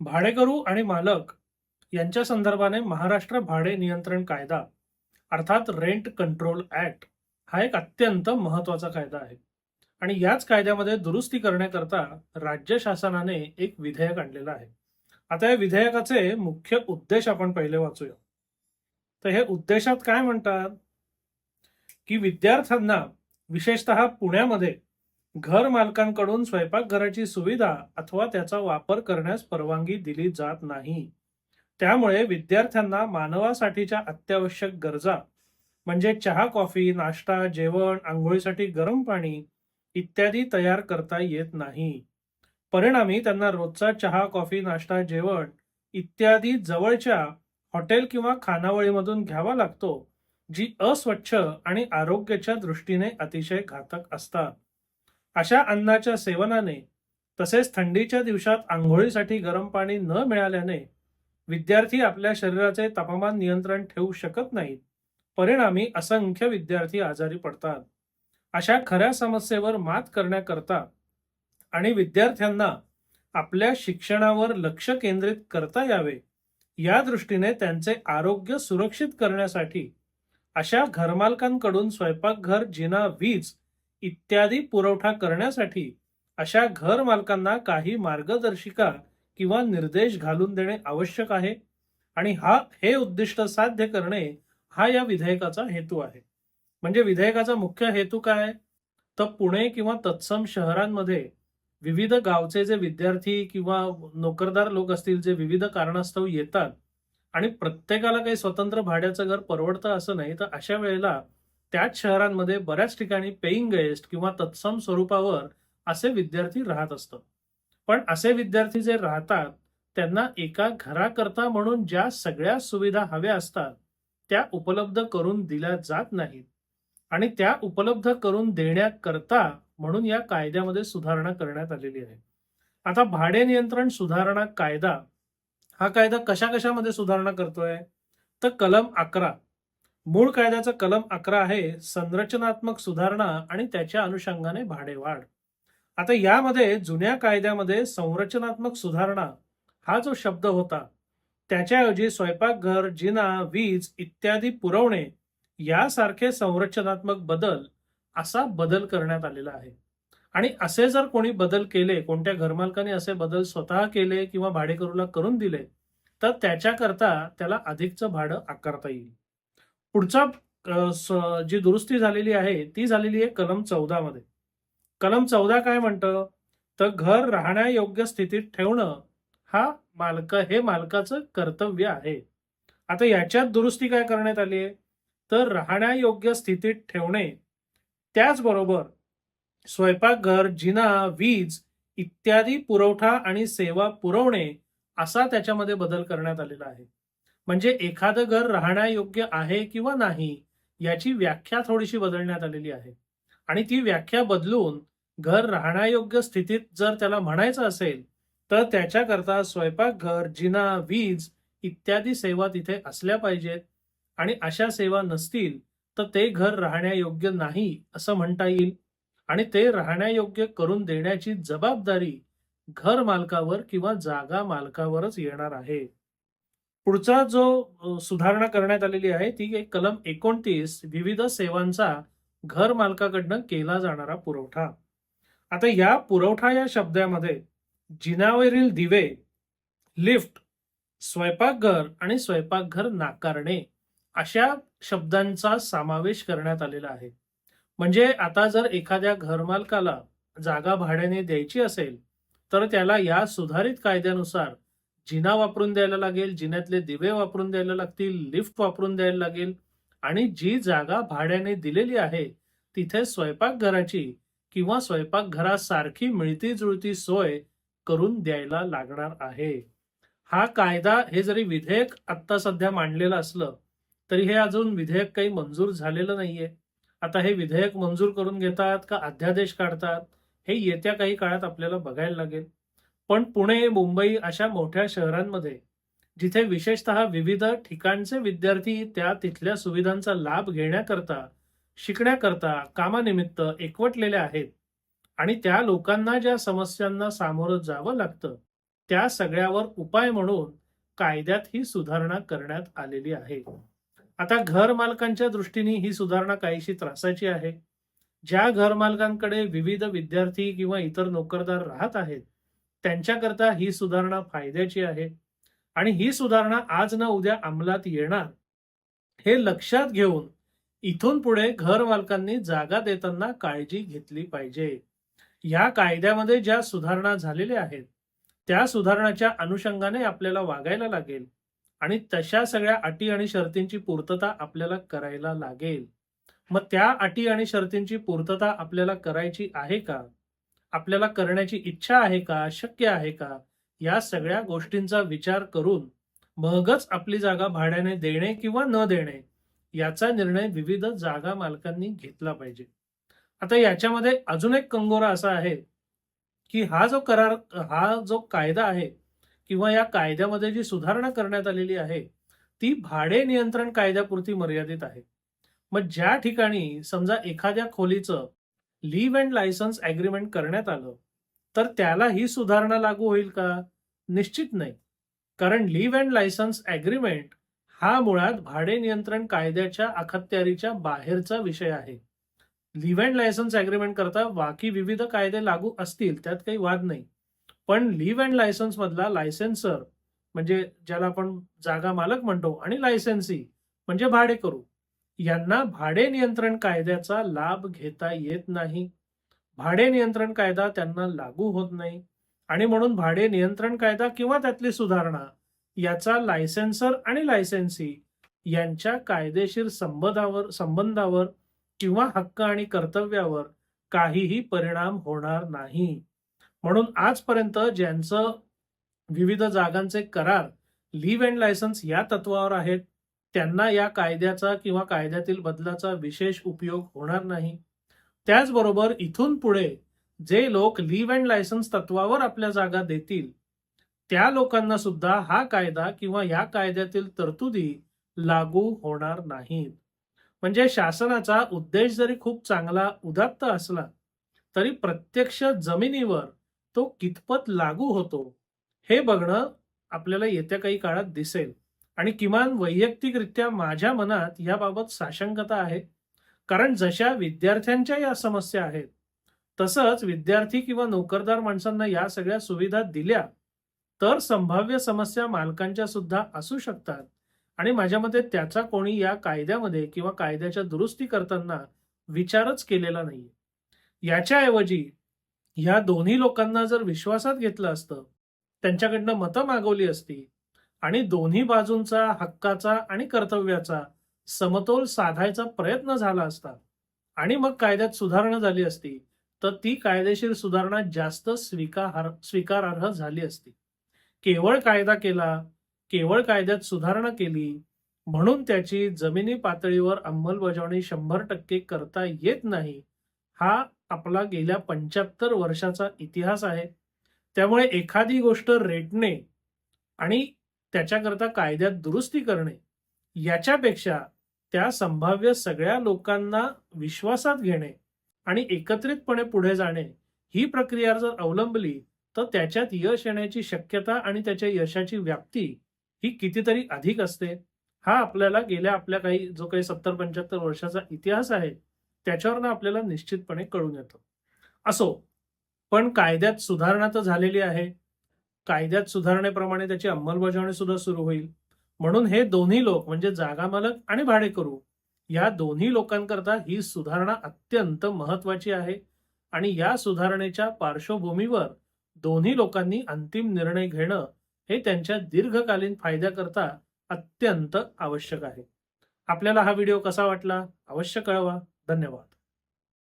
भाडेकरू आणि मालक यांच्या संदर्भाने महाराष्ट्र भाडे नियंत्रण कायदा अर्थात रेंट कंट्रोल ऍक्ट हा एक अत्यंत महत्त्वाचा कायदा आहे. आणि याच कायद्यामध्ये दुरुस्ती करण्याकरता राज्य शासनाने एक विधेयक आणलेलं आहे. आता या विधेयकाचे मुख्य उद्देश आपण पहिले वाचूया. तर हे उद्देशात काय म्हणतात? की विद्यार्थ्यांना विशेषतः पुण्यामध्ये घर मालकांकडून स्वयंपाकघराची सुविधा अथवा त्याचा वापर करण्यास परवानगी दिली जात नाही. त्यामुळे विद्यार्थ्यांना मानवासाठीच्या अत्यावश्यक गरजा म्हणजे चहा कॉफी नाश्ता जेवण आंघोळीसाठी गरम पाणी इत्यादी तयार करता येत नाही. परिणामी त्यांना रोजचा चहा कॉफी नाश्ता जेवण इत्यादी जवळच्या हॉटेल किंवा खानावळीमधून घ्यावा लागतो जी अस्वच्छ आणि आरोग्याच्या दृष्टीने अतिशय घातक असतात. अशा अन्नाच्या सेवनाने तसेच थंडीच्या दिवसात आंघोळीसाठी गरम पाणी न मिळाल्याने विद्यार्थी आपल्या शरीराचे तापमान नियंत्रण ठेवू शकत नाहीत. परिणामी असंख्य विद्यार्थी आजारी पडतात. अशा खऱ्या समस्येवर मात करण्याकरता आणि विद्यार्थ्यांना आपल्या शिक्षणावर लक्ष केंद्रित करता यावे या दृष्टीने त्यांचे आरोग्य सुरक्षित करण्यासाठी अशा घरमालकांकडून स्वयंपाकघर जिना वीज इत्यादी पुरवठा करण्यासाठी अशा घर मालकांना काही मार्गदर्शिका किंवा निर्देश घालून देणे आवश्यक आहे. आणि हा हे उद्दिष्ट साध्य करणे हा या विधेयकाचा हेतू आहे. म्हणजे विधेयकाचा मुख्य हेतू काय तर पुणे किंवा तत्सम शहरांमध्ये विविध गावचे जे विद्यार्थी किंवा नोकरदार लोक असतील जे विविध कारणास्तव येतात आणि प्रत्येकाला काही स्वतंत्र भाड्याचं घर परवडतं असं नाही तर अशा वेळेला त्याच शहरांमध्ये बऱ्याच ठिकाणी पेईंग गेस्ट किंवा तत्सम स्वरूपावर असे विद्यार्थी राहत असतात. पण असे विद्यार्थी जे राहतात त्यांना एका घराकरता म्हणून ज्या सगळ्या सुविधा हव्या असतात त्या उपलब्ध करून दिल्या जात नाहीत. आणि त्या उपलब्ध करून देण्याकरता म्हणून या कायद्यामध्ये सुधारणा करण्यात आलेली आहे. आता भाडे नियंत्रण सुधारणा कायदा हा कायदा कशा कशामध्ये सुधारणा करतोय? तर कलम अकरा मूळ कायद्याचा कलम अकरा आहे संरचनात्मक सुधारणा आणि त्याच्या अनुषंगाने भाडेवाढ. आता यामध्ये जुन्या कायद्यामध्ये संरचनात्मक सुधारणा हा जो शब्द होता त्याच्याऐवजी स्वयंपाकघर जिना वीज इत्यादी पुरवणे यासारखे संरचनात्मक बदल असा बदल करण्यात आलेला आहे. आणि असे जर कोणी बदल केले कोणत्या घरमालकाने असे बदल स्वतः केले किंवा भाडेकरूला करून दिले तर त्याच्याकरता त्याला अधिकचं भाडं आकारता येईल. पुढचा जी दुरुस्ती झालेली आहे ती झालेली आहे कलम चौदा मध्ये. कलम चौदा काय म्हणतं? तर घर राहण्यायोग्य स्थितीत ठेवणं हा मालक हे मालकाचं कर्तव्य आहे. आता याच्यात दुरुस्ती काय करण्यात आली आहे? तर राहण्यायोग्य स्थितीत ठेवणे. त्याचबरोबर स्वयंपाकघर जिना वीज इत्यादी पुरवठा आणि सेवा पुरवणे असा त्याच्यामध्ये बदल करण्यात आलेला आहे. म्हणजे एखादं घर राहण्यायोग्य आहे किंवा नाही याची व्याख्या थोडीशी बदलण्यात आलेली आहे. आणि ती व्याख्या बदलून घर राहण्यायोग्य स्थितीत जर त्याला म्हणायचं असेल तर त्याच्याकरता स्वयंपाकघर जिना वीज इत्यादी सेवा तिथे असल्या पाहिजेत. आणि अशा सेवा नसतील तर ते घर राहण्यायोग्य नाही असं म्हणता येईल. आणि ते राहण्यायोग्य करून देण्याची जबाबदारी घर मालकावर किंवा जागा मालकावरच येणार आहे. पुढचा जो सुधारणा करण्यात आलेली आहे ती एक कलम एकोणतीस विविध सेवांचा घर मालकाकडनं केला जाणारा पुरवठा. आता या पुरवठा या शब्दामध्ये जिनावरील दिवे लिफ्ट स्वयंपाकघर आणि स्वयंपाकघर नाकारणे अशा शब्दांचा समावेश करण्यात आलेला आहे. म्हणजे आता जर एखाद्या घरमालकाला जागा भाड्याने द्यायची असेल तर त्याला या सुधारित कायद्यानुसार जिना वापरून द्यायला लागेल जिन्यातले दिवे वापरून द्यायला लागतील लिफ्ट वापरून द्यायला लागेल. आणि जी जागा भाड्याने दिलेली आहे तिथे स्वयंपाकघराची किंवा स्वयंपाकघरासारखी मिळती जुळती सोय करून द्यायला लागणार आहे. हा कायदा हे जरी विधेयक आत्ता सध्या मांडलेलं असलं तरी हे अजून विधेयक काही मंजूर झालेलं नाहीये. आता हे विधेयक मंजूर करून घेतात का अध्यादेश काढतात हे येत्या काही काळात आपल्याला बघायला लागेल. पण पुणे मुंबई अशा मोठ्या शहरांमध्ये जिथे विशेषतः विविध ठिकाणचे विद्यार्थी त्या तिथल्या सुविधांचा लाभ घेण्याकरता शिकण्याकरता कामानिमित्त एकवटलेले आहेत आणि त्या लोकांना ज्या समस्यांना सामोरं जावं लागतं त्या सगळ्यावर उपाय म्हणून कायद्यात ही सुधारणा करण्यात आलेली आहे. आता घर मालकांच्या दृष्टीने ही सुधारणा काहीशी त्रासाची आहे. ज्या घर मालकांकडे विविध विद्यार्थी किंवा इतर नोकरदार राहत आहेत त्यांच्याकरता ही सुधारणा फायद्याची आहे. आणि ही सुधारणा आज ना उद्या अंमलात येणार. हे लक्षात घेऊन इथून पुढे घर मालकांनी जागा देताना काळजी घेतली पाहिजे. या कायद्यामध्ये ज्या सुधारणा झालेल्या आहेत त्या सुधारणाच्या अनुषंगाने आपल्याला वागायला लागेल. आणि तशा सगळ्या अटी आणि शर्तींची पूर्तता आपल्याला करायला लागेल. मग त्या अटी आणि शर्तींची पूर्तता आपल्याला करायची आहे का? आपल्याला करण्याची इच्छा आहे का शक्य आहे का या सगळ्या गोष्टींचा विचार करून मगच आपली जागा भाड्याने देणे किंवा न देणे याचा निर्णय विविध जागा मालकांनी घेतला पाहिजे. आता याच्यामध्ये अजून एक कंगोरा असा आहे की हा जो करार हा जो कायदा आहे किंवा या कायद्यामध्ये जी सुधारणा करण्यात आलेली आहे ती भाडे नियंत्रण कायद्यापुरती मर्यादित आहे. मग ज्या ठिकाणी समजा एखाद्या खोलीचं लिव्ह अँड लायसन्स अग्रीमेंट करण्यात आलं तर त्याला ही सुधारणा लागू होईल का? निश्चित नाही. कारण लिव्ह अँड लायसन्स अग्रीमेंट हा मुळात भाडे नियंत्रण कायद्याच्या अखत्यारीच्या बाहेरचा विषय आहे. लिव्ह अँड लायसन्स अग्रीमेंट करता बाकी विविध कायदे लागू असतील त्यात काही वाद नाही. पण लिव्ह अँड लायसन्स मधला लायसेन्सर म्हणजे ज्याला आपण जागा मालक म्हणतो आणि लायसेन्सी म्हणजे भाडे करू. यांना भाडे नियंत्रण कायद्याचा लाभ घेता येत नाही. भाडे नियंत्रण कायदा त्यांना लागू होत नाही. आणि म्हणून भाडे नियंत्रण कायदा किंवा त्यातली सुधारणा याचा लायसेन्सर आणि लायसेन्सी यांच्या कायदेशीर संबंधावर संबंधावर किंवा हक्क आणि कर्तव्यावर काहीही परिणाम होणार नाही. म्हणून आजपर्यंत ज्यांचं विविध जागांचे करार लिव्ह अँड लायसन्स या तत्वावर आहेत त्यांना या कायद्याचा किंवा कायद्यातील बदलाचा विशेष उपयोग होणार नाही. त्याचबरोबर इथून पुढे जे लोक लिव्ह अँड लायसन्स तत्वावर आपल्या जागा देतील त्या लोकांना सुद्धा हा कायदा किंवा या कायद्यातील तरतुदी लागू होणार नाहीत. म्हणजे शासनाचा उद्देश जरी खूप चांगला उदात्त असला तरी प्रत्यक्ष जमिनीवर तो कितपत लागू होतो हे बघणं आपल्याला येत्या काही काळात दिसेल. आणि किमान वैयक्तिकरित्या माझ्या मनात याबाबत साशंकता आहे. कारण जशा विद्यार्थ्यांच्या या समस्या आहेत तसंच विद्यार्थी किंवा नोकरदार माणसांना या सगळ्या सुविधा दिल्या तर संभाव्य समस्या मालकांच्या सुद्धा असू शकतात. आणि माझ्या मते त्याचा कोणी या कायद्यामध्ये किंवा कायद्याच्या दुरुस्ती करताना विचारच केलेला नाहीये. याच्याऐवजी ह्या दोन्ही लोकांना जर विश्वासात घेतलं असतं त्यांच्याकडनं मतं मागवली असती आणि दोन्ही बाजूंचा हक्काचा आणि कर्तव्याचा समतोल साधायचा प्रयत्न झाला असता. आणि मग कायद्यात सुधारणा झाली असती तर ती कायदेशीर सुधारणा जास्त स्वीकार स्वीकारार्ह झाली असती. केवळ कायदा केला केवळ कायद्यात सुधारणा केली म्हणून त्याची जमिनी पातळीवर अंमलबजावणी शंभर टक्के करता येत नाही हा आपला गेल्या पंच्याहत्तर वर्षाचा इतिहास आहे. त्यामुळे एखादी गोष्ट रेटणे आणि त्याच्याकरता कायद्यात दुरुस्ती करणे याच्यापेक्षा त्या संभाव्य सगळ्या लोकांना विश्वासात घेणे आणि एकत्रितपणे पुढे जाणे ही प्रक्रिया जर अवलंबली तर त्याच्यात यश येण्याची शक्यता आणि त्याच्या यशाची व्याप्ती ही कितीतरी अधिक असते. हा आपल्याला गेल्या आपल्या काही जो काही सत्तर पंच्याहत्तर वर्षाचा इतिहास आहे त्याच्यावरनं आपल्याला निश्चितपणे कळून येतो. असो पण कायद्यात सुधारणा तर झालेली आहे. कायद्यात सुधारणेप्रमाणे त्याची अंमलबजावणी सुद्धा सुरू होईल. म्हणून हे दोन्ही लोक म्हणजे जागा मालक आणि भाडेकरू या दोन्ही लोकांकरता ही सुधारणा अत्यंत महत्वाची आहे. आणि या सुधारणेच्या पार्श्वभूमीवर दोन्ही लोकांनी अंतिम निर्णय घेणं हे त्यांच्या दीर्घकालीन फायद्याकरता अत्यंत आवश्यक आहे. आपल्याला हा व्हिडिओ कसा वाटला? अवश्य कळवा. धन्यवाद.